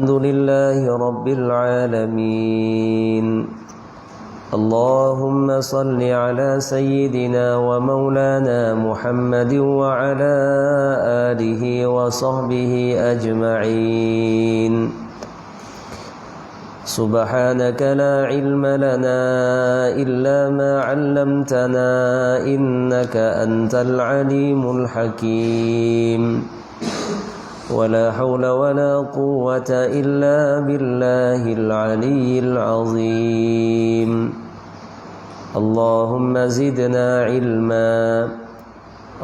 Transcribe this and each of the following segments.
الحمد لله رب العالمين. اللهم صل على سيدنا ومولانا محمد وعلى آله وصحبه أجمعين. سبحانك لا علم لنا إلا ما علمتنا إنك أنت العليم الحكيم. ولا حول ولا قوة إلا بالله العلي العظيم. اللهم زدنا علما.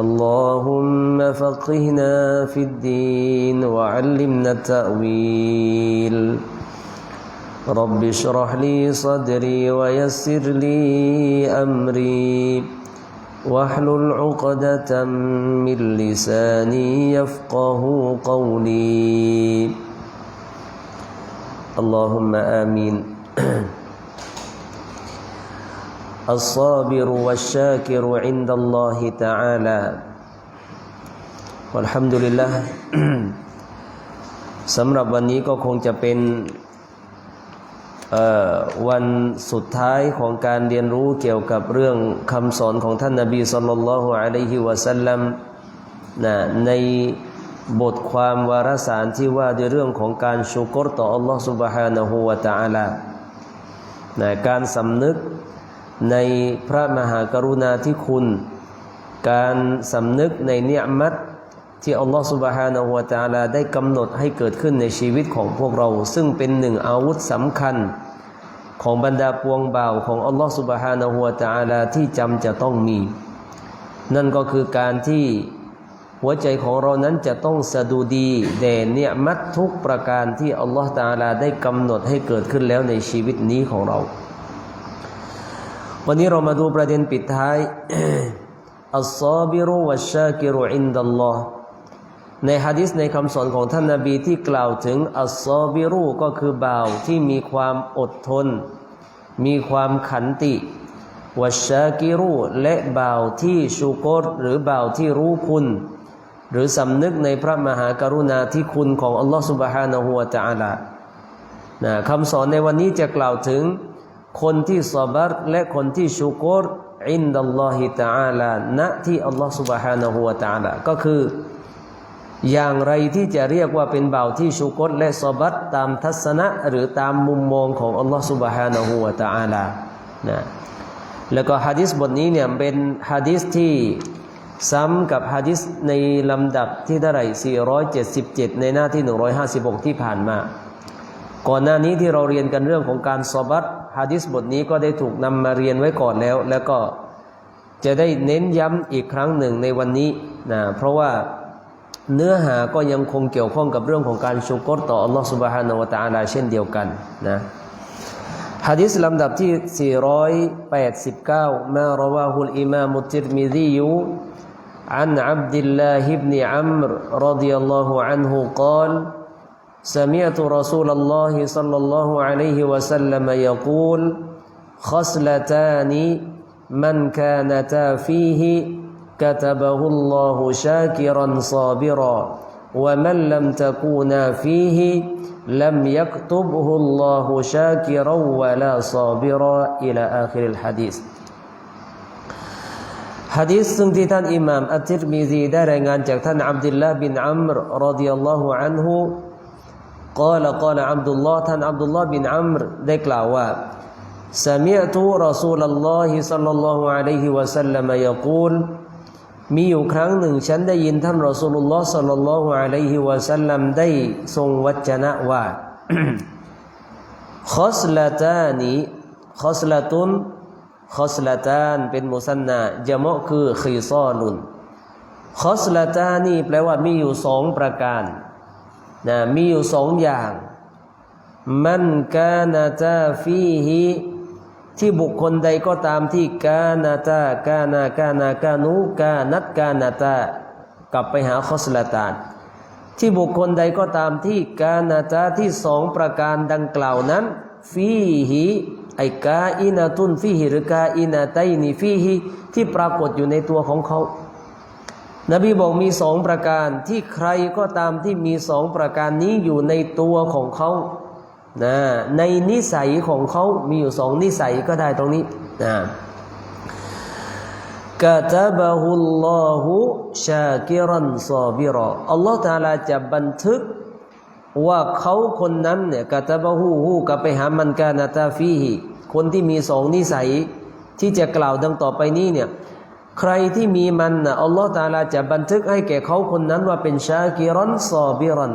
اللهم فقهنا في الدين وعلمنا التأويل. رب اشرح لي صدري ويسر لي أمري. واحلل عقدة من لساني يفقه قولي اللهم آمين الصابر والشاكر عند الله تعالى والحمد لله สำหรับวันนี้ก็คงจะเป็นเอ่อ วันสุดท้ายของการเรียนรู้เกี่ยวกับเรื่องคำสอนของท่านนาบีสุลต่านละฮ์อะลัยฮิวะสัลลัมนะในบทความวารสารที่ว่าด้วยเรื่องของการชุกรต่ออัลลอฮ์ سبحانه และ تعالى นะการสำนึกในพระมหากรุณาธิคุณ การสำนึกในเนียมัต ที่อัลลอฮฺสุบฮานาหัวะตาลาได้กำหนดให้เกิดขึ้นในชีวิตของพวกเรา ซึ่งเป็นหนึ่งอาวุธสำคัญ ของบรรดาปวงบ่าวของอัลลอฮฺสุบฮานาหัวะตาลาที่จำจะต้องมี นั่นก็คือการที่หัวใจของเรานั้นจะต้องสะดุดีแด่เนี่ยมัดทุกประการที่อัลลอฮฺตาลาได้กำหนดให้เกิดขึ้นแล้วในชีวิตนี้ของเรา วันนี้เรามาดูประเด็นปิดท้ายอัลซาบิรุวัชากิรุอินดัลลอฮ์ ในฮะดิษในคำสอนของท่านนาบีที่กล่าวถึงอัลซอบิรุก็คือบ่าวที่มีความอดทน มีความขันติวัชชากิรุและบ่าวที่ชูกรหรือบ่าวที่รู้คุณ หรือสำนึกในพระมหากรุณาธิคุณของอัลลอฮฺ سبحانه และ تعالى นะคำสอนในวันนี้จะกล่าวถึง คนที่ซอบัรและคนที่ชูกรอินดัลลอฮิตาอาลาณที่อัลลอฮฺ سبحانه และ تعالى ก็คือ อย่างไรที่จะเรียกว่าเป็นบ่าวที่ชูกรและซอบัตตามทัศนะ หรือตามมุมมองของอัลลอฮฺ سبحانه และ تعالى นะแล้วก็ฮะดิษบทนี้เนี่ยเป็นฮะดิษที่ซ้ำกับฮะดิษในลำดับที่เท่าไหร่477 ในหน้าที่ 156 ที่ผ่านมา ก่อนหน้านี้ที่เราเรียนกันเรื่องของการซอบัตฮะดิษบทนี้ก็ได้ถูกนำมาเรียนไว้ก่อนแล้ว แล้วก็จะได้เน้นย้ำอีกครั้งหนึ่งในวันนี้นะเพราะว่า เนื้อหาก็ยังคงเกี่ยวข้องกับเรื่องของการชุกรต่ออัลลอฮฺ سبحانه และ تعالى เช่นเดียวกันนะฮะดิษลำดับที่ 489 มารวาฮุลอิมามุติรมิซียู عن عبد الله بن عمرو رضي الله عنه قال سمعت رسول الله صلى الله عليه وسلم يقول خصلتان من كانتا فيه كتبه الله شاكرا صابرا ومن لم تكونا فيه لم يكتبه الله شاكرا ولا صابرا إلى آخر الحديث ฮะดีษซึ่งที่ท่านอิหม่ามอัตติรมีซีได้รายงานจากท่านอับดุลลาห์บินอัมรรดิยัลลอฮุอันฮุ قال قال عبد الله ท่านอับดุลลาห์บินอัมรได้กล่าวว่า سمعت رسول الله صلى الله عليه وسلم يقول มีอยู่ครั้งหนึ่งฉันได้ยินท่านรอสูลุลลอฮ์สัลลัลลอฮุอะลัยฮิวะสัลลัมได้ทรงวจนะว่าคอสละตานีคอสละตุนคอสละตานเป็นมุสันนาจะมะคือขีซอลุนคอสละตานีแปลว่ามีอยู่สองประการนะมีอยู่สองอย่าง มันกานาตาฟีฮิ ที่บุคคลใดก็ตามที่กานาตากานากานากานูกานัดกานาตากลับไปหาคอสลตานที่บุคคลใดก็ตามที่กานาตาที่สองประการดังกล่าวนั้นฟีฮิไอกาอินาตุนฟีฮิหรือกาอินาไตนีฟีฮิที่ปรากฏอยู่ในตัวของเขา นบีบอกมีสองประการที่ใครก็ตามที่มีสองประการนี้อยู่ในตัวของเขา นะในนิสัยของเขามีอยู่สองนิสัยก็ได้ตรงนี้นะกะตบะฮุลลอฮุชากิรันซอบิรออัลลอฮฺตาลาจะบันทึกว่าเขาคนนั้นเนี่ยกะตบะฮูฮูกับไปหามันกานาตาฟีฮีคนที่มีสองนิสัยที่จะกล่าวดังต่อไปนี้เนี่ยใครที่มีมันนะอัลลอฮฺตาลาจะบันทึกให้แก่เขาคนนั้นว่าเป็นชากิรันซอบิรัน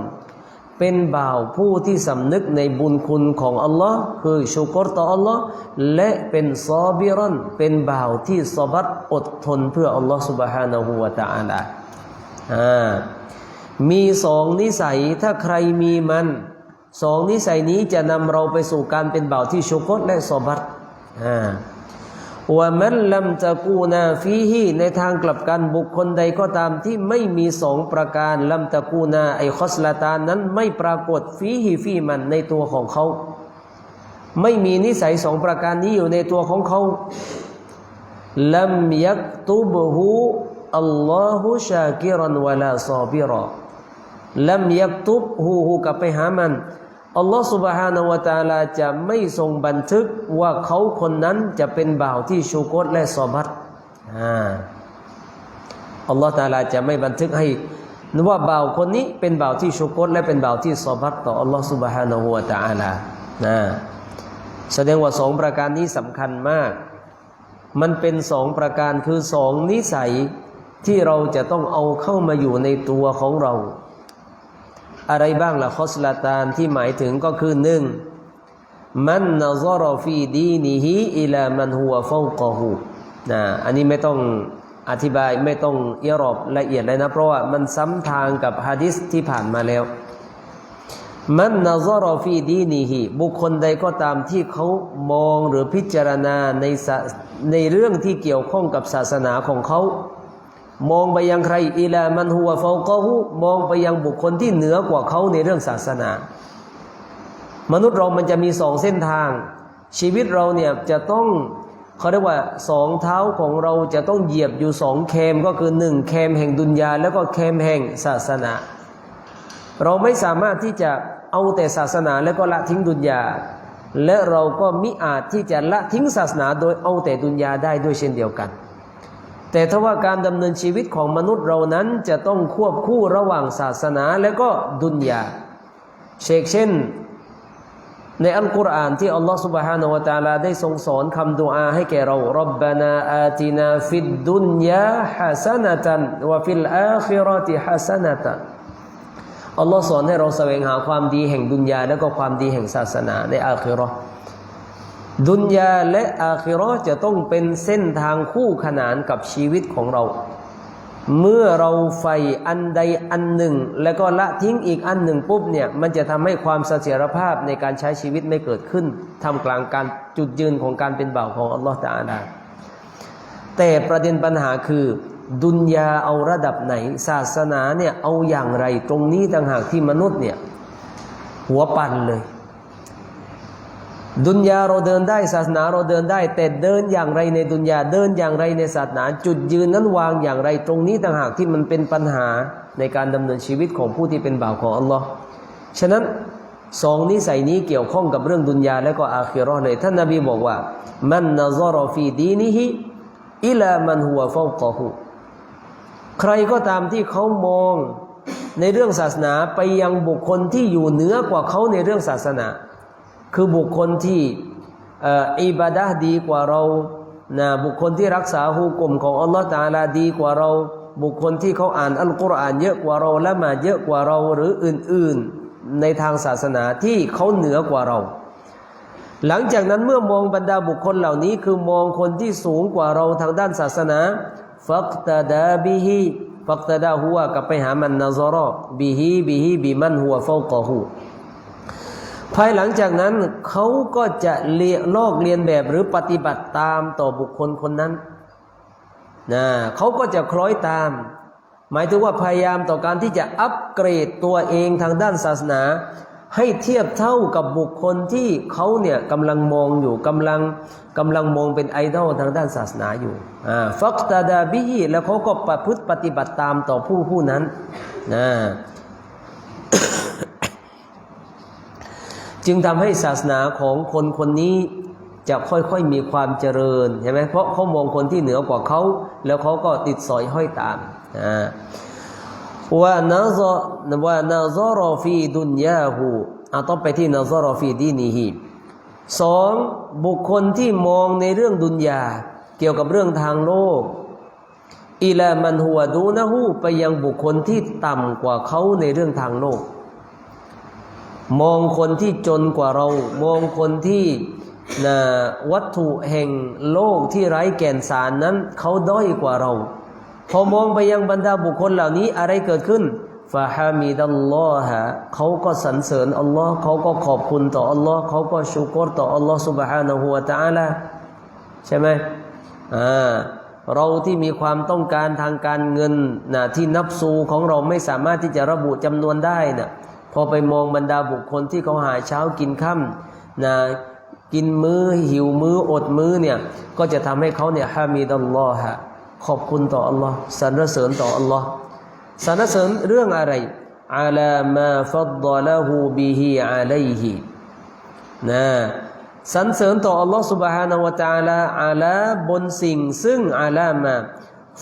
เป็นบ่าวผู้ที่สำนึกในบุญคุณของอัลลอฮ์คือชุกรต่ออัลลอฮ์และเป็นซอบิรันเป็นบ่าวที่สบัดอดทนเพื่ออัลลอฮ์ سبحانه และ تعالى อ่า มีสองนิสัยถ้าใครมีมันสองนิสัยนี้จะนำเราไปสู่การเป็นบ่าวที่ชุกรและสบัดอ่า ว่ามันลำตะกูนาฟีฮีในทางกลับกันบุคคลใดก็ตามที่ไม่มีสองประการลำตะกูนาไอคอสลาตานนั้นไม่ปรากฏฟีฮีฟีมันในตัวของเขา ไม่มีนิสัยสองประการนี้อยู่ในตัวของเขาลัมยักตุบฮูอัลลอฮุชากิรันวะลาซอบิรอลัมยักตุบฮูฮูกลับไปหามัน อัลลอฮฺสุบฮานาวตาลาจะไม่ทรงบันทึกว่าเขาคนนั้นจะเป็นบ่าวที่ชูกตและสอบัตอัลลอฮฺตาลาจะไม่บันทึกให้นว่าบ่าวคนนี้เป็นบ่าวที่ชูกตและเป็นบ่าวที่สอบัตต่ออัลลอฮฺสุบฮานาวตาลานะแสดงว่าสองประการนี้สำคัญมาก มันเป็นสองประการคือสองนิสัยที่เราจะต้องเอาเข้ามาอยู่ในตัวของเรา อะไรบ้างล่ะคอสลาตานที่หมายถึงก็คือหนึ่งมันนซรอฟีดีนิฮิอิลามันหัวฟงกอหูนะอันนี้ไม่ต้องอธิบายไม่ต้องเอียรอบละเอียดเลยนะ เพราะว่ามันซ้ำทางกับฮะดิษที่ผ่านมาแล้ว มันนซรอฟีดีนิฮิบุคคลใดก็ตามที่เขามองหรือพิจารณาในในเรื่องที่เกี่ยวข้องกับศาสนาของเขา มองไปยังใครอิลามันหัวฟากหูมองไปยังบุคคลที่เหนือกว่าเขาในเรื่องศาสนา มนุษย์เรามันจะมีสองเส้นทาง ชีวิตเราเนี่ยจะต้องเขาเรียกว่าสองเท้าของเราจะต้องเหยียบอยู่สองแคมก็คือหนึ่งแคมแห่งดุนยาแล้วก็แคมแห่งศาสนา เราไม่สามารถที่จะเอาแต่ศาสนาแล้วก็ละทิ้งดุนยาและเราก็มิอาจที่จะละทิ้งศาสนาโดยเอาแต่ดุนยาได้ด้วยเช่นเดียวกัน แต่ถ้าว่าการดำเนินชีวิตของมนุษย์เรานั้นจะต้องควบคู่ระหว่างศาสนาและก็ดุนยาเชกเช่น ในอัลกุรอานที่อัลลอฮฺ سبحانه และ تعالى ได้ทรงสอนคำดุอาให้แก่เรารับบานาอาตินาฟิดดุนยาฮะซนะตันวะฟิลอาคิรติฮะซนะตันอัลลอฮ์สอนให้เราแสวงหาความดีแห่งดุนยาและก็ความดีแห่งศาสนาในอาคิรอ ดุนยาและอาคิรอจะต้องเป็นเส้นทางคู่ขนานกับชีวิตของเรา เมื่อเราใฝ่อันใดอันหนึ่ง แล้วก็ละทิ้งอีกอันหนึ่งปุ๊บเนี่ยมันจะทำให้ความเสถียรภาพในการใช้ชีวิตไม่เกิดขึ้นทำกลางการจุดยืนของการเป็นบ่าวของอัลลอฮฺตาอาลาแต่ประเด็นปัญหาคือ ดุนยาเอาระดับไหน ศาสนาเนี่ยเอาอย่างไรตรงนี้ต่างหากที่มนุษย์เนี่ยหัวปั่นเลย ดุนยาเราเดินได้ศาสนาเราเดินได้ แต่เดินอย่างไรในดุนยาเดินอย่างไรในศาสนา จุดยืนนั้นวางอย่างไรตรงนี้ต่างหากที่มันเป็นปัญหาในการดำเนินชีวิตของผู้ที่เป็นบ่าวของอัลลอฮ์ฉะนั้นสองนิสัยนี้เกี่ยวข้องกับเรื่องดุนยาและก็อาคิรอเลยท่านนบีบอกว่า มันนซรฟีดีนิฮิอิลามันหัวฟอกอหูใครก็ตามที่เขามองในเรื่องศาสนาไปยังบุคคลที่อยู่เหนือกว่าเขาในเรื่องศาสนา คือบุคคลที่อิบาดะดีกว่าเรานะบุคคลที่รักษาหูกลมของอัลลอฮฺตาลาดีกว่าเรา บุคคลที่เขาอ่านอัลกุรอานเยอะกว่าเราและมาเยอะกว่าเราหรืออื่นๆในทางศาสนาที่เขาเหนือกว่าเรา หลังจากนั้นเมื่อมองบรรดาบุคคลเหล่านี้คือมองคนที่สูงกว่าเราทางด้านศาสนาฟักตาดาบิฮีฟักตาดาหัวกับไปหามันนาซารอบิฮีบิฮีบิมันหัวฟอกอหู ภายหลังจากนั้นเขาก็จะเลียลอกเรียนแบบหรือปฏิบัติตามต่อบุคคลคนนั้นนะเขาก็จะคล้อยตาม หมายถึงว่าพยายามต่อการที่จะอัปเกรดตัวเองทางด้านศาสนา ให้เทียบเท่ากับบุคคลที่เขาเนี่ยกำลังมองอยู่กำลังกำลังมองเป็นไอดอลทางด้านศาสนาอยู่ฟักตาดาบิฮีแล้วเขาก็ประพฤติปฏิบัติตามต่อผู้ผู้นั้นนะ จึงทำให้ศาสนาของคนคนนี้จะค่อยๆมีความเจริญใช่ไหมเพราะเขามองคนที่เหนือกว่าเขา แล้วเขาก็ติดสอยห้อยตามอ่าว่านาซอว่านาซอรอฟีดุนยาหูอะต้องไปที่นาซอรอฟีดีนีฮีสองบุคคลที่มองในเรื่องดุนยา เกี่ยวกับเรื่องทางโลกอิลามันหัวดูนะฮูไปยังบุคคลที่ต่ำกว่าเขาในเรื่องทางโลก มองคนที่จนกว่าเรา มองคนที่นะวัตถุแห่งโลกที่ไร้แก่นสารนั้น เขาด้อยกว่าเรา พอมองไปยังบรรดาบุคคลเหล่านี้อะไรเกิดขึ้นฟาฮามิดัลลอฮะเขาก็สรรเสริญอัลลอฮ์เขาก็ขอบคุณต่ออัลลอฮ์เขาก็ชูกรต่ออัลลอฮ์ سبحانه และ تعالى ใช่ไหมอ่าเราที่มีความต้องการทางการเงินนะที่นับซูของเราไม่สามารถที่จะระบุจำนวนได้นะ พอไปมองบรรดาบุคคลที่เขาหาเช้ากินค่ำนะกินมื้อหิวมื้ออดมื้อเนี่ยก็จะทำให้เขาเนี่ยฮามิดัลลอฮะขอบคุณต่ออัลลอฮ์สรรเสริญต่ออัลลอฮ์สรรเสริญเรื่องอะไรอาลามาฟัดดะละฮูบิฮิอาลัยฮินะสรรเสริญต่ออัลลอฮ์ سبحانه และ تعالى อาลาบนสิ่ง ซึ่งอาลามา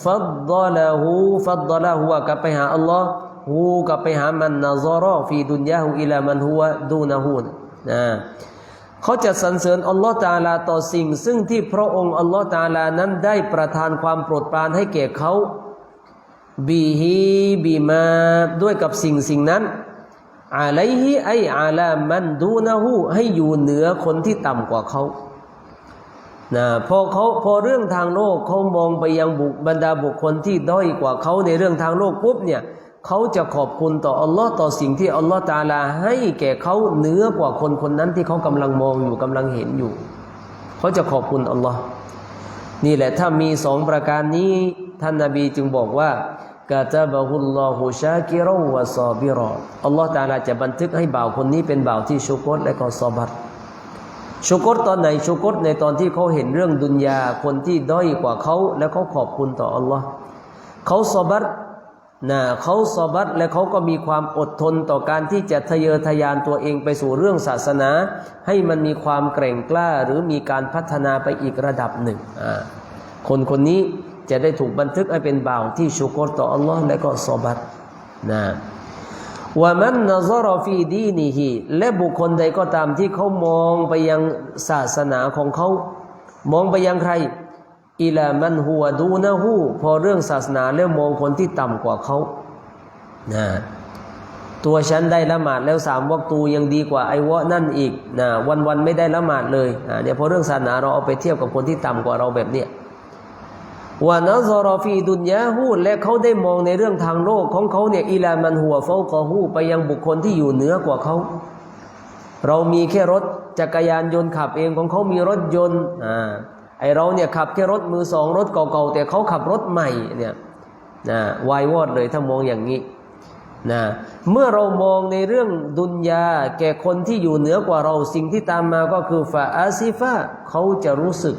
ฟัดดะละฮูฟัดดะละฮูกลับไปหาอัลลอฮ์ ฮูกลับไปหามันนาซารอฟีดุนยาฮูอิลามันฮัวดูนะฮูนะเขาจะสรรเสริญอัลลอฮ์ตาลาต่อสิ่ง ซึ่งที่พระองค์อัลลอฮ์ตาลานั้นได้ประทานความโปรดปรานให้แก่เขาบีฮีบีมาด้วยกับสิ่งสิ่งนั้นอาไลฮิไออาลามันดูนะฮูให้อยู่เหนือคนที่ต่ำกว่าเขานะพอเขาพอเรื่องทางโลกเขามองไปยังบุบรรดาบุคคลที่ด้อยกว่าเขาในเรื่องทางโลกปุ๊บเนี่ย เขาจะขอบคุณต่ออัลลอฮ์ต่อสิ่งที่อัลลอฮ์ตาลาให้แก่เขาเหนือกว่าคนคนนั้นที่เขากำลังมองอยู่กำลังเห็นอยู่ เขาจะขอบคุณอัลลอฮ์นี่แหละถ้ามีสองประการนี้ท่านนาบีจึงบอกว่ากาตาบะฮุลลอฮุชากิรอวะซอบิรออัลลอฮ์ตาลาจะบันทึกให้บ่าวคนนี้เป็นบ่าวที่ชุกรและก็ซอบัตชุกรตอนไหนชุกรในตอนที่เขาเห็นเรื่องดุนยาคนที่ด้อยกว่าเขา แล้วเขาขอบคุณต่ออัลลอฮ์เขาซอบัต นะเขาซอบัตและเขาก็มีความอดทนต่อการที่จะทะเยอทะยานตัวเองไปสู่เรื่องศาสนา ให้มันมีความแกร่งกล้าหรือมีการพัฒนาไปอีกระดับหนึ่ง คนคนนี้จะได้ถูกบันทึกให้เป็นบ่าวที่ชุกรต่ออัลลอฮ์และก็ซอบัตนะว่ามันนซรฟีดีนีฮีและบุคคลใดก็ตามที่เขามองไปยังศาสนาของเขา มองไปยังใคร อิลามันหัวดูนะฮูพอเรื่องศาสนาแล้วมองคนที่ต่ำกว่าเขานะตัวฉันได้ละหมาดแล้วสามวักตูยังดีกว่าไอ้วะนั่นอีกนะวันวันไม่ได้ละหมาดเลยอ่าเนี่ยพอเรื่องศาสนาเราเอาไปเทียบกับคนที่ต่ำกว่าเราแบบเนี้ยว่านะซารอฟีดุนยาฮูและเขาได้มองในเรื่องทางโลกของเขาเนี่ยอิลามันหัวเฝ้ากอฮูไปยังบุคคลที่อยู่เหนือกว่าเขาเรามีแค่รถจักรยานยนต์ขับเองของเขามีรถยนต์อ่า ไอเราเนี่ยขับแค่รถมือสองรถเก่าๆแต่เขาขับรถใหม่เนี่ยนะวายวอดเลยถ้ามองอย่างนี้นะเมื่อเรามองในเรื่องดุนยาแก่คนที่อยู่เหนือกว่าเราสิ่งที่ตามมาก็คือฟาอาซิฟะเขาจะรู้สึก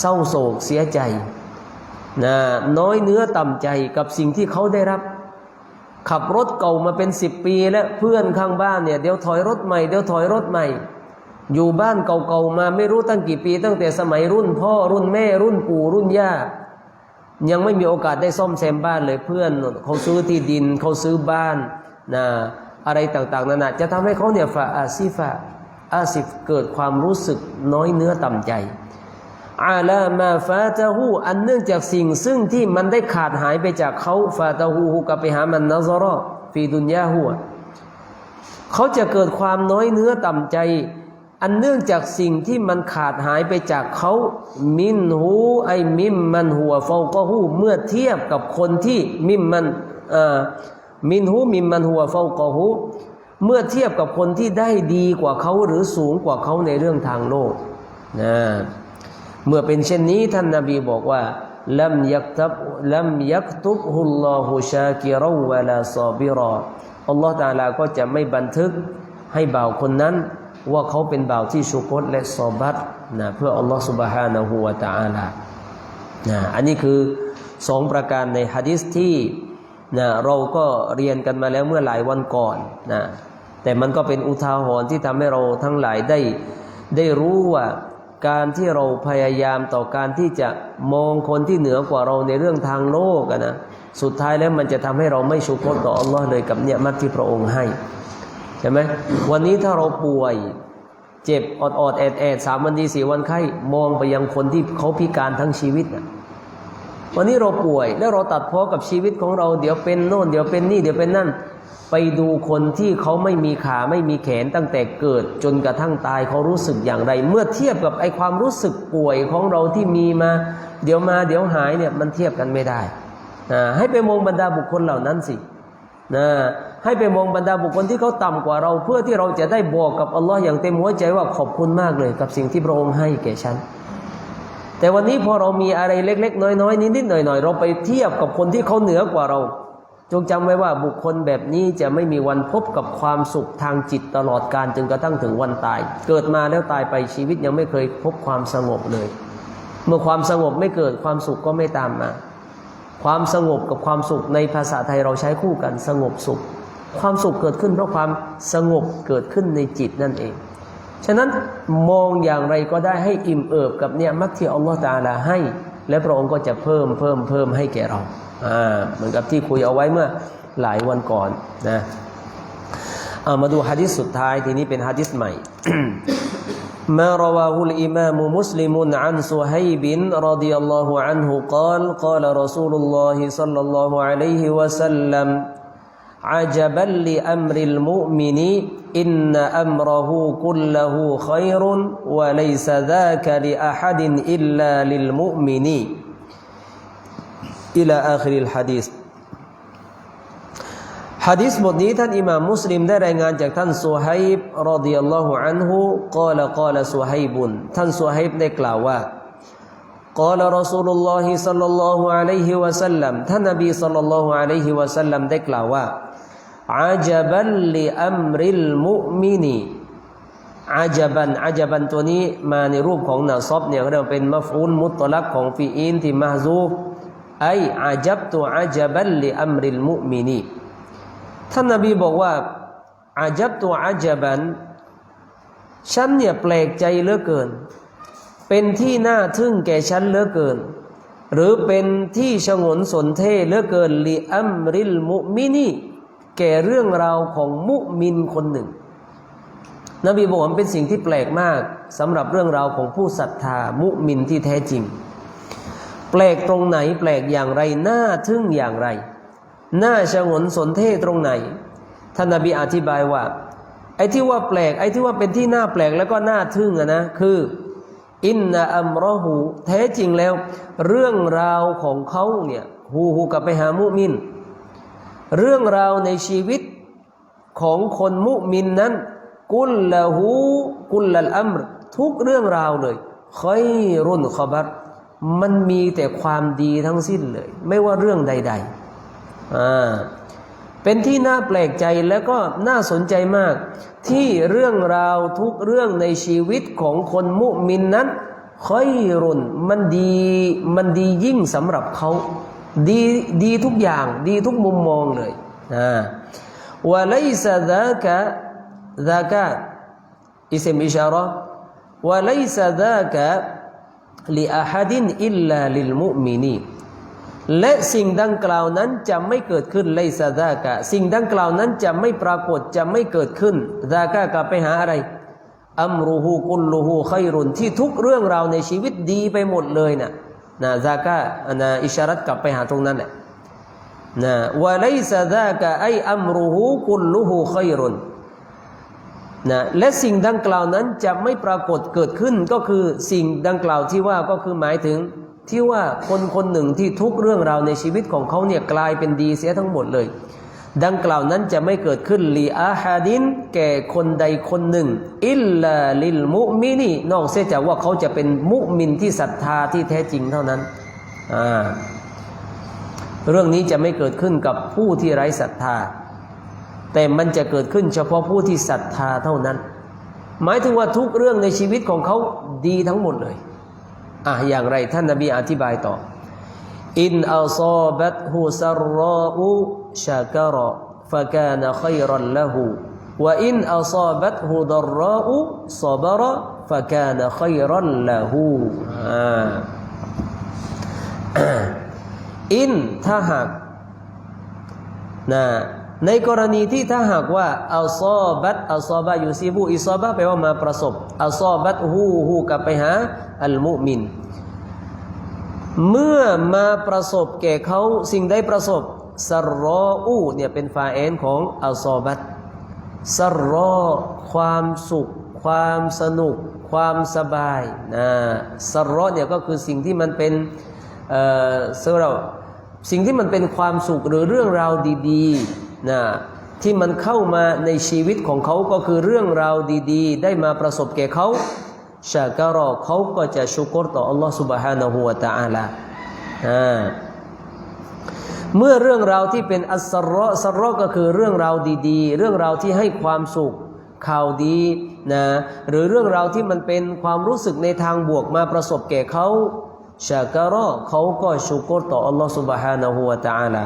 เศร้าโศกเสียใจนะน้อยเนื้อต่ำใจกับสิ่งที่เขาได้รับ ขับรถเก่ามาเป็นสิบปี แล้วเพื่อนข้างบ้านเนี่ยเดี๋ยวถอยรถใหม่เดี๋ยวถอยรถใหม่ อยู่บ้านเก่าๆมาไม่รู้ตั้งกี่ปี ตั้งแต่สมัยรุ่นพ่อรุ่นแม่รุ่นปู่รุ่นย่า ยังไม่มีโอกาสได้ซ่อมแซมบ้านเลยเพื่อนเขาซื้อที่ดินเขาซื้อบ้านนะอะไรต่างๆนานาจะทำให้เขาเนี่ยฟาอาซิฟะอาซิฟเกิดความรู้สึกน้อยเนื้อต่ำใจอาลามาฟาตาหูอันเนื่องจากสิ่งซึ่งที่มันได้ขาดหายไปจากเขาฟาตาหูหูกับไปหามันนาซรอฟีดุนยาหัวเขาจะเกิดความน้อยเนื้อต่ำใจ อันเนื่องจากสิ่งที่มันขาดหายไปจากเขามินหูไอมิมมันหัวเฝ้าก็หูเมื่อเทียบกับคนที่มิมมันมินหูมิมมันหัวเฝ้าก็หูเมื่อเทียบกับคนที่ได้ดีกว่าเขาหรือสูงกว่าเขาในเรื่องทางโลกนะเมื่อเป็นเช่นนี้ท่านนาบีบอกว่าลัมยักตับลัมยักตุบฮุลลอฮุชากิรวะลาซอบิรออัลลอฮฺตาลาก็จะไม่บันทึกให้บ่าวคนนั้น ว่าเขาเป็นบ่าวที่ชุกรและสอบัตนะเพื่ออัลลอฮฺสุบฮานะฮูวาตาอาลานะอันนี้คือสองประการในฮะดิษที่นะเราก็เรียนกันมาแล้วเมื่อหลายวันก่อนนะแต่มันก็เป็นอุทาหรณ์ที่ทำให้เราทั้งหลายได้ได้รู้ว่าการที่เราพยายามต่อการที่จะมองคนที่เหนือกว่าเราในเรื่องทางโลกนะสุดท้ายแล้วมันจะทำให้เราไม่ชุกรต่ออัลลอฮ์เลยกับเนี่ยมัดที่พระองค์ให้ ใช่ไหมวันนี้ถ้าเราป่วยเจ็บอดอดๆแอดแอดสามวันดีสี่วันไข้มองไปยังคนที่เขาพิการทั้งชีวิตนะวันนี้เราป่วยแล้วเราตัดพ้อกับชีวิตของเราเดี๋ยวเป็นโน่นเดี๋ยวเป็นนี่เดี๋ยวเป็นนั่น ไปดูคนที่เขาไม่มีขาไม่มีแขนตั้งแต่เกิดจนกระทั่งตายเขารู้สึกอย่างไร เมื่อเทียบกับไอความรู้สึกป่วยของเราที่มีมา เดี๋ยวมาเดี๋ยวหายเนี่ยมันเทียบกันไม่ได้ให้ไปมองบรรดาบุคคลเหล่านั้นสินะ ให้ไปมองบรรดาบุคคลที่เขาต่ำกว่าเรา เพื่อที่เราจะได้บอกกับอัลลอฮ์อย่างเต็มหัวใจว่าขอบคุณมากเลย กับสิ่งที่พระองค์ให้แก่ฉัน แต่วันนี้พอเรามีอะไรเล็ก ๆ น้อยๆนิดๆหน่อยๆ เราไปเทียบกับคนที่เขาเหนือกว่าเรา จงจำไว้ว่าบุคคลแบบนี้จะไม่มีวันพบกับความสุขทางจิตตลอดการจนกระทั่งถึงวันตาย เกิดมาแล้วตายไปชีวิตยังไม่เคยพบความสงบเลย เมื่อความสงบไม่เกิดความสุขก็ไม่ตามมา ความสงบกับความสุขในภาษาไทยเราใช้คู่กันสงบสุข ความสุขเกิดขึ้นเพราะความสงบเกิดขึ้นในจิตนั่นเอง ฉะนั้นมองอย่างไรก็ได้ให้อิ่มเอิบกับเนี่ยมักที่อัลลอฮฺตาลาให้ และพระองค์ก็จะเพิ่มเพิ่มเพิ่มให้แก่เราอ่าเหมือนกับที่คุยเอาไว้เมื่อหลายวันก่อนนะเอามาดูฮะดิษสุดท้ายทีนี้เป็นฮะดิษใหม่ ما رواه الإمام مسلم عن سهيب رضي الله عنه قال قال رسول الله صلى الله عليه وسلم عجبا لأمر المؤمن إن أمره كله خير وليس ذاك لأحد إلا للمؤمن إلى آخر الحديث ฮะดิษบทนี้ท่านอิหม่ามมุสลิมได้รายงานจากท่านซูไฮบรอดิยัลลอฮุอันฮุกล่าวกล่าวซูไฮบุนท่านซูไฮบได้กล่าวว่า قال رسول الله صلى الله عليه وسلم ท่านนบี صلى الله عليه وسلم ได้กล่าวว่า عجب ับันลีอัมริลมุมินีอาจบันอาจบันตัวนี้มาในรูปของนาซอบเนี่ยเขาเรียกเป็นมัฟูลมุตตลักของฟีอินที่มาซูไออาจับตัวอาจับันลีอัมริลมุมินีท่านนบีบอกว่าอาจับตัวอาจับันฉันเนี่ยแปลกใจเหลือเกิน เป็นที่น่าทึ่งแก่ฉันเหลือเกิน หรือเป็นที่ชงนสนเทเหลือเกินลีอัมริลมุมินี แก่เรื่องราวของมุมินคนหนึ่ง นบีบอกว่ามันเป็นสิ่งที่แปลกมากสำหรับเรื่องราวของผู้ศรัทธามุมินที่แท้จริง แปลกตรงไหนแปลกอย่างไรน่าทึ่งอย่างไรน่าชงนสนเท่ตรงไหนท่านนบีอธิบายว่า ไอ้ที่ว่าแปลก ไอ้ที่ว่าเป็นที่น่าแปลกแล้วก็น่าทึ่งอะนะคืออินนาอัมรอหูแท้จริงแล้ว เรื่องราวของเขาเนี่ยฮูฮูกับไปหามุมิน เรื่องราวในชีวิตของคนมุมินนั้น กุลละหูกุลละอัมรทุกเรื่องราวเลยค่อยรุ่นขบัตมันมีแต่ความดีทั้งสิ้นเลย ไม่ว่าเรื่องใดๆอ่าเป็นที่น่าแปลกใจแล้วก็น่าสนใจมาก ที่เรื่องราวทุกเรื่องในชีวิตของคนมุมินนั้นค่อยรุนมันดีมันดียิ่งสำหรับเขา ดีดีทุกอย่างดีทุกมุมมองเลยอ่าวะไลซะดะกะดะกะอิสมอิชาระวะไลซะดะกะลิอาฮัดินอิลลาลิลมุมินีและสิ่งดังกล่าวนั้นจะไม่เกิดขึ้นไลซาดะกะสิ่งดังกล่าวนั้นจะไม่ปรากฏจะไม่เกิดขึ้นดากะกลับไปหาอะไรอัมรูฮูกุลลูฮูไครุนที่ทุกเรื่องราวในชีวิตดีไปหมดเลยนะ่ะ นะซากะนะอิชารัตกลับไปหาตรงนั้นแหละนะวะไลซาซากะไออัมรุฮูกุลลูฮูคอยรุนนะและสิ่งดังกล่าวนั้นจะไม่ปรากฏเกิดขึ้นก็คือสิ่งดังกล่าวที่ว่าก็คือหมายถึงที่ว่าคนคนหนึ่งที่ทุกเรื่องราวในชีวิตของเขาเนี่ยกลายเป็นดีเสียทั้งหมดเลย ดังกล่าวนั้นจะไม่เกิดขึ้นลีอาฮาดิน แก่คนใดคนหนึ่ง อิลลาลิลมุมินีนอกเสียจากว่าเขาจะเป็นมุมินที่ศรัทธาที่แท้จริงเท่านั้นอ่าเรื่องนี้จะไม่เกิดขึ้นกับผู้ที่ไร้ศรัทธา แต่มันจะเกิดขึ้นเฉพาะผู้ที่ศรัทธาเท่านั้น หมายถึงว่าทุกเรื่องในชีวิตของเขาดีทั้งหมดเลยอะอย่างไรท่านนบีอธิบายต่ออินอัลซอบัตฮุซารรออุ ชากรอฟะกานะขัยรันละหูวอินอัซอบัตฮุดรรอุสบระฟกานะขยรันละหูอินถ้าหากนะในกรณีที่ถ้าหากว่าอัลซอบัตอัลซอบะยูซีบูอิซอบะแปลว่ามาประสบอัลซอบัตฮูฮูกลับไปหาอัลมุมิน เมื่อมาประสบแก่เขาสิ่งใดประสบ สรออูเนี่ยเป็นฟาเอนของอัลซอบัตสรอความสุข ความสนุก ความสบายนะสรอเนี่ยก็คือสิ่งที่มันเป็นเอ่อเสื่อเราสิ่งที่มันเป็นความสุขหรือเรื่องราวดีๆนะที่มันเข้ามาในชีวิตของเขาก็คือเรื่องราวดีๆ ได้มาประสบแก่เขาชาการอเขาก็จะชุกรต่ออัลลอฮ์ سبحانه และ تعالى อ่า เมื่อเรื่องราวที่เป็นอัสรอสรอก็คือเรื่องราวดีๆ เรื่องราวที่ให้ความสุขข่าวดีนะหรือเรื่องราวที่มันเป็นความรู้สึกในทางบวกมาประสบแก่เขาชาการอเขาก็ชุกรต่ออัลลอฮ์ سبحانه และ تعالى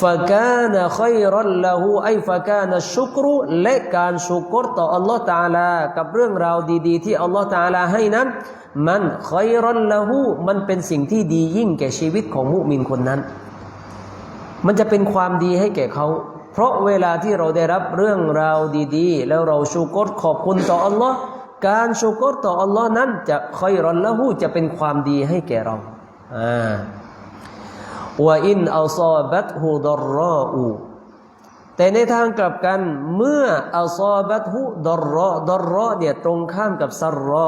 ฟะกานะขัยรันละหูไอฟะกานะชุกรุและการชุกรต่ออัลลอฮ์ตาลา กับเรื่องราวดีๆ ที่อัลลอฮ์ตาลาให้นั้น มันขัยรันละหูมันเป็นสิ่งที่ดียิ่งแก่ชีวิตของมุมินคนนั้น มันจะเป็นความดีให้แก่เขา เพราะเวลาที่เราได้รับเรื่องราวดีๆ แล้วเราชูกรขอบคุณต่ออัลลอฮ์การชูกรต่ออัลลอฮ์นั้นจะคอยรอนละหูจะเป็นความดีให้แก่เราอ่าว่าอินอัลซอบัตฮูดรรออูแต่ในทางกลับกันเมื่ออัลซอบัตฮูดรรอดรรอเนี่ยตรงข้ามกับซัรรอ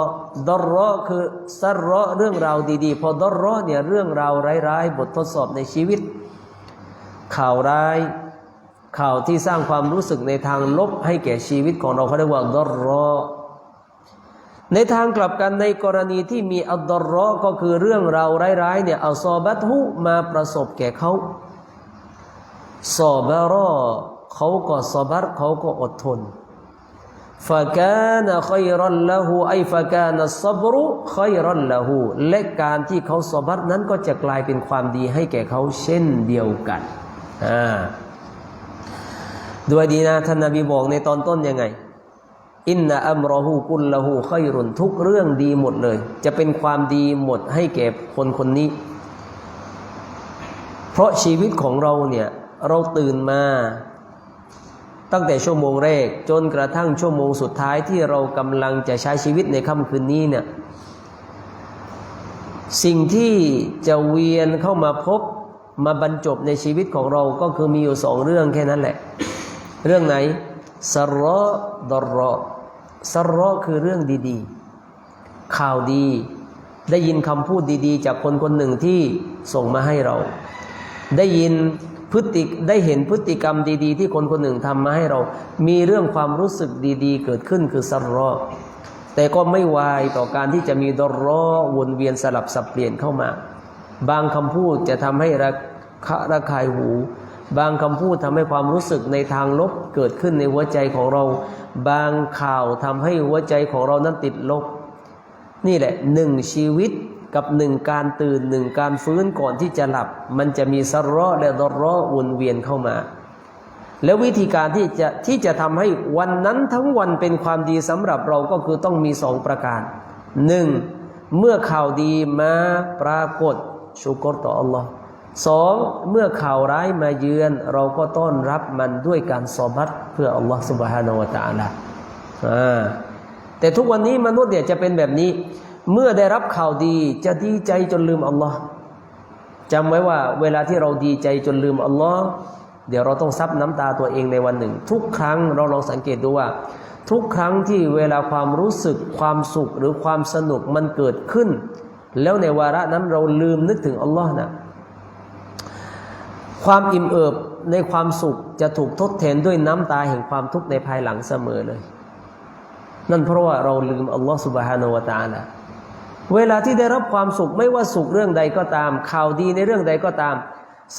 ดรรอคือซัรรอเรื่องราวดีๆ พอดรรอเนี่ยเรื่องราวร้ายๆ บททดสอบในชีวิต ข่าวร้าย ข่าวที่สร้างความรู้สึกในทางลบให้แก่ชีวิตของเราเขาเรียกว่าดรรอในทางกลับกันในกรณีที่มีอัลดรอก็คือเรื่องราวร้ายๆเนี่ยอัลซอบัตหุมาประสบแก่เขาซอบารอเขาก็ซอบัตเขาก็อดทนฟะกานะขัยรันละหูไอฟะกานะซับรุขัยรันละหูและการที่เขาซอบัตนั้นก็จะกลายเป็นความดีให้แก่เขาเช่นเดียวกัน อ่าด้วยดีนะท่านนบีบอกในตอนต้นยังไง อินนะอัมรอฮูกุลละหูขัยรุนทุกเรื่องดีหมดเลย จะเป็นความดีหมดให้แก่คนคนนี้ เพราะชีวิตของเราเนี่ยเราตื่นมาตั้งแต่ชั่วโมงแรกจนกระทั่งชั่วโมงสุดท้ายที่เรากำลังจะใช้ชีวิตในค่ำคืนนี้เนี่ยสิ่งที่จะเวียนเข้ามาพบ มาบรรจบในชีวิตของเราก็คือมีอยู่สองเรื่องแค่นั้นแหละ เรื่องไหนสรอดรรอสรอคือเรื่องดีๆ ข่าวดี ได้ยินคำพูดดีๆ จากคนคนหนึ่งที่ส่งมาให้เรา ได้ยินพฤติได้เห็นพฤติกรรมดีๆ ที่คนคนหนึ่งทำมาให้เรา มีเรื่องความรู้สึกดีๆ เกิดขึ้นคือสรอแต่ก็ไม่วายต่อการที่จะมีดรอวนเวียนสลับสับเปลี่ยนเข้ามา บางคำพูดจะทำให้ระคะระคายหู บางคำพูดทำให้ความรู้สึกในทางลบเกิดขึ้นในหัวใจของเรา บางข่าวทำให้หัวใจของเรานั้นติดลบ นี่แหละหนึ่งชีวิตกับหนึ่งการตื่นหนึ่งการฟื้นก่อนที่จะหลับ มันจะมีสรรอและดรอวนเวียนเข้ามา แล้ววิธีการที่จะที่จะทำให้วันนั้นทั้งวันเป็นความดีสำหรับเราก็คือต้องมีสองประการหนึ่งเมื่อข่าวดีมาปรากฏ ชูกรต่ออัลลอฮ์สองเมื่อข่าวร้ายมาเยือน เราก็ต้อนรับมันด้วยการสอบัตเพื่ออัลลอฮ์สุบฮานาวะตาละแต่ทุกวันนี้มนุษย์เนี่ยจะเป็นแบบนี้ เมื่อได้รับข่าวดีจะดีใจจนลืมอัลลอฮ์จำไว้ว่าเวลาที่เราดีใจจนลืมอัลลอฮ์เดี๋ยวเราต้องซับน้ำตาตัวเองในวันหนึ่ง ทุกครั้งเราลองสังเกตดูว่า ทุกครั้งที่เวลาความรู้สึกความสุขหรือความสนุกมันเกิดขึ้น แล้วในวาระนั้นเราลืมนึกถึงอัลลอฮ์นะความอิ่มเอิบในความสุขจะถูกทดแทนด้วยน้ำตาแห่งความทุกข์ในภายหลังเสมอเลย นั่นเพราะว่าเราลืมอัลลอฮ์สุบฮานาวตาละเวลาที่ได้รับความสุขไม่ว่าสุขเรื่องใดก็ตาม ข่าวดีในเรื่องใดก็ตาม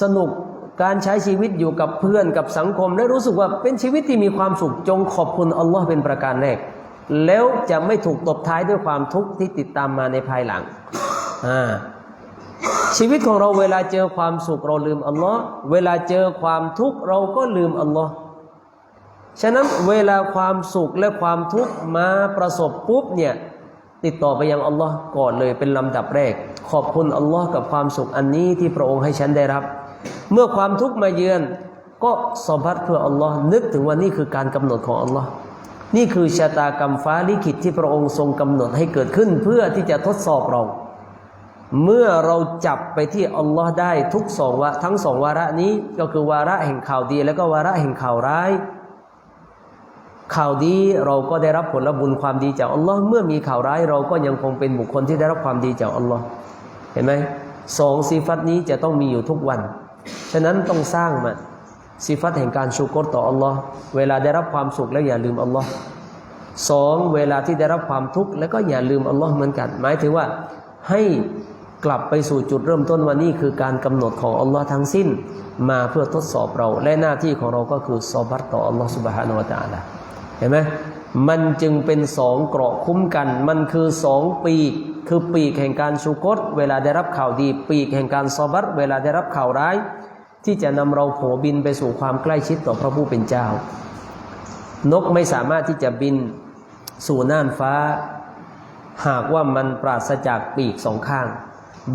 สนุกการใช้ชีวิตอยู่กับเพื่อนกับสังคม และรู้สึกว่าเป็นชีวิตที่มีความสุขจงขอบคุณอัลลอฮ์เป็นประการแรก แล้วจะไม่ถูกตบท้ายด้วยความทุกข์ที่ติดตามมาในภายหลัง อ่าชีวิตของเราเวลาเจอความสุขเราลืมอัลลอฮ์เวลาเจอความทุกข์เราก็ลืมอัลลอฮ์ฉะนั้นเวลาความสุขและความทุกข์มาประสบปุ๊บเนี่ยติดต่อไปยังอัลลอฮ์ก่อนเลยเป็นลำดับแรก ขอบคุณอัลลอฮ์กับความสุขอันนี้ที่พระองค์ให้ฉันได้รับ เมื่อความทุกข์มาเยือน ก็สอบัดเพื่ออัลลอฮ์นึกถึงว่านี่คือการกำหนดของอัลลอฮ์นี่คือชะตากรรมฟ้าลิขิตที่พระองค์ทรงกำหนดให้เกิดขึ้นเพื่อที่จะทดสอบเรา เมื่อเราจับไปที่อัลลอฮ์ได้ทุกสองวะทั้งสองวาระนี้ก็คือวาระแห่งข่าวดี แล้วก็วาระแห่งข่าวร้าย ข่าวดีเราก็ได้รับผลบุญความดีจากอัลลอฮ์เมื่อมีข่าวร้ายเราก็ยังคงเป็นบุคคลที่ได้รับความดีจากอัลลอฮ์เห็นไหมสองสีฟัดนี้จะต้องมีอยู่ทุกวัน ฉะนั้นต้องสร้างมาสีฟัดแห่งการชูกรต่ออัลลอฮ์เวลาได้รับความสุขแล้วอย่าลืมอัลลอฮ์สองเวลาที่ได้รับความทุกข์แล้วก็อย่าลืมอัลลอฮ์เหมือนกัน หมายถึงว่าให้ กลับไปสู่จุดเริ่มต้นว่านี่คือการกำหนดของอัลลอฮ์ทั้งสิ้น มาเพื่อทดสอบเรา และหน้าที่ของเราก็คือซอบัตต่ออัลลอฮ์สุบฮานาวะตะอาลาเห็นไหมมันจึงเป็นสองเกราะคุ้มกัน มันคือสองปีคือปีกแห่งการชูกตเวลาได้รับข่าวดี ปีกแห่งการซอบัตเวลาได้รับข่าวร้าย ที่จะนำเราโผบินไปสู่ความใกล้ชิดต่อพระผู้เป็นเจ้า นกไม่สามารถที่จะบินสู่น่านฟ้า หากว่ามันปราศจากปีกสองข้าง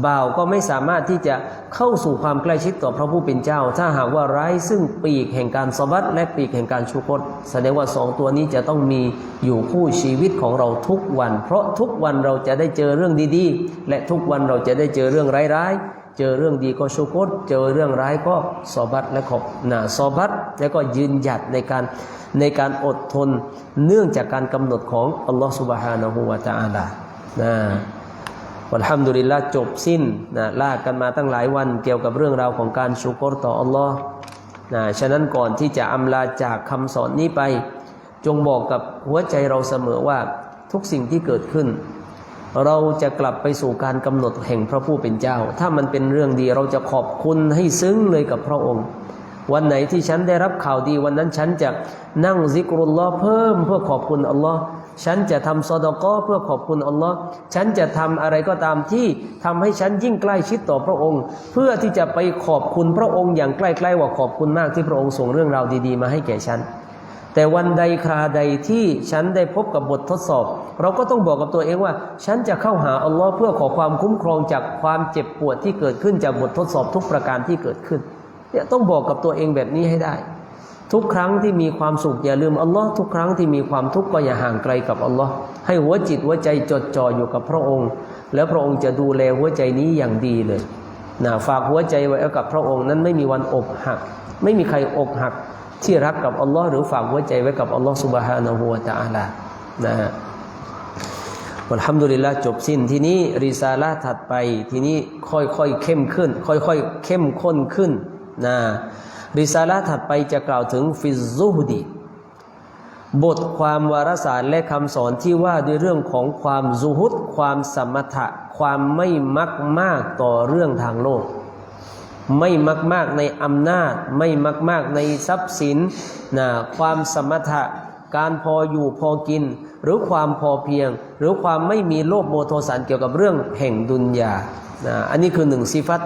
บ่าวก็ไม่สามารถที่จะเข้าสู่ความใกล้ชิดต่อพระผู้เป็นเจ้า ถ้าหากว่าไร้ซึ่งปีกแห่งการสบัสดและปีกแห่งการชูคตแสดงว่าสองตัวนี้จะต้องมีอยู่คู่ชีวิตของเราทุกวัน เพราะทุกวันเราจะได้เจอเรื่องดีๆ และทุกวันเราจะได้เจอเรื่องร้ายๆ เจอเรื่องดีก็ชูคตเจอเรื่องร้ายก็สบัดและขอบหนาสบัดแล้วก็ยืนหยัดในการในการอดทนเนื่องจากการกำหนดของอัลลอฮฺสุบฮานะฮูวาตาอาลานะ อัลฮัมดุลิลละจบสิ้นนะลากกันมาตั้งหลายวันเกี่ยวกับเรื่องราวของการชูกรต่ออัลลอฮ์นะฉะนั้นก่อนที่จะอำลาจากคำสอนนี้ไป จงบอกกับหัวใจเราเสมอว่าทุกสิ่งที่เกิดขึ้น เราจะกลับไปสู่การกำหนดแห่งพระผู้เป็นเจ้า ถ้ามันเป็นเรื่องดีเราจะขอบคุณให้ซึ้งเลยกับพระองค์ วันไหนที่ฉันได้รับข่าวดีวันนั้นฉันจะนั่งซิกรุลลอฮ์เพิ่มเพื่อขอบคุณอัลลอฮ์ ฉันจะทำซอดกอเพื่อขอบคุณอัลลอฮ์ฉันจะทำอะไรก็ตามที่ทำให้ฉันยิ่งใกล้ชิดต่อพระองค์ เพื่อที่จะไปขอบคุณพระองค์อย่างใกล้ๆว่าขอบคุณมากที่พระองค์ส่งเรื่องราวดีๆ มาให้แก่ฉัน แต่วันใดคราใดที่ฉันได้พบกับบททดสอบ เราก็ต้องบอกกับตัวเองว่า ฉันจะเข้าหาอัลลอฮ์เพื่อขอความคุ้มครองจากความเจ็บปวดที่เกิดขึ้นจากบททดสอบทุกประการที่เกิดขึ้นเนี่ยต้องบอกกับตัวเองแบบนี้ให้ได้ ทุกครั้งที่มีความสุขอย่าลืมอัลลอฮ์ทุกครั้งที่มีความทุกข์ก็อย่าห่างไกลกับอัลลอฮ์ให้หัวจิตหัวใจจดจ่ออยู่กับพระองค์ แล้วพระองค์จะดูแลหัวใจนี้อย่างดีเลยนะฝากหัวใจไว้กับพระองค์นั้นไม่มีวันอกหัก ไม่มีใครอกหักที่รักกับอัลลอฮ์หรือฝากหัวใจไว้กับอัลลอฮ์สุบฮานะฮูวะตะอาลานะฮะอัลฮัมดุลิลละจบสิ้นทีนี้ริซาละถัดไปทีนี้ค่อยๆเข้มขึ้น ค่อยๆเข้มข้นขึ้นนะ ริซาละถัดไปจะกล่าวถึงฟิซูฮดี บทความวารสารและคำสอนที่ว่าด้วยเรื่องของความซูฮุดความสมถะ ความไม่มักมากต่อเรื่องทางโลก ไม่มักมากในอำนาจ ไม่มักมากในทรัพย์สินนะความสมถะ การพออยู่พอกิน หรือความพอเพียง หรือความไม่มีโลภโมโทสันเกี่ยวกับเรื่องแห่งดุนยานะอันนี้คือหนึ่งสิฟัต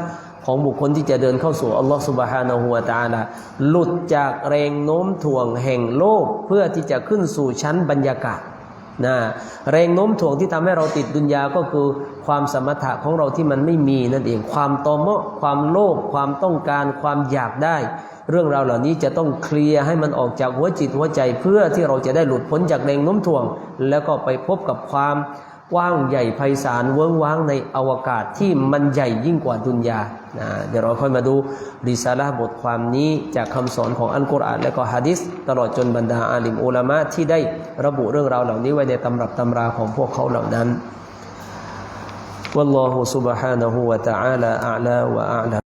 ของบุคคลที่จะเดินเข้าสู่อัลลอฮฺสุบฮานาหัวตาลาหลุดจากแรงโน้มถ่วงแห่งโลกเพื่อที่จะขึ้นสู่ชั้นบรรยากาศนะแรงโน้มถ่วงที่ทำให้เราติดดุนยาก็คือความสมถะของเราที่มันไม่มีนั่นเองความตอมะความโลภความต้องการความอยากได้ เรื่องราวเหล่านี้จะต้องเคลียร์ให้มันออกจากหัวจิตหัวใจเพื่อที่เราจะได้หลุดพ้นจากแรงโน้มถ่วง แล้วก็ไปพบกับความ กว้างใหญ่ไพศาลเวิ้งว้างในอวกาศที่มันใหญ่ยิ่งกว่าดุนยานะเดี๋ยวเราค่อยมาดูริซาลาบทความนี้จากคำสอนของอัลกุรอานและก็ฮะดิษตลอดจนบรรดาอาลิมอุลามะที่ได้ระบุเรื่องราวเหล่านี้ไว้ในตำรับตำราของพวกเขาเหล่านั้น والله سبحانه وتعالى أعلى وأعلى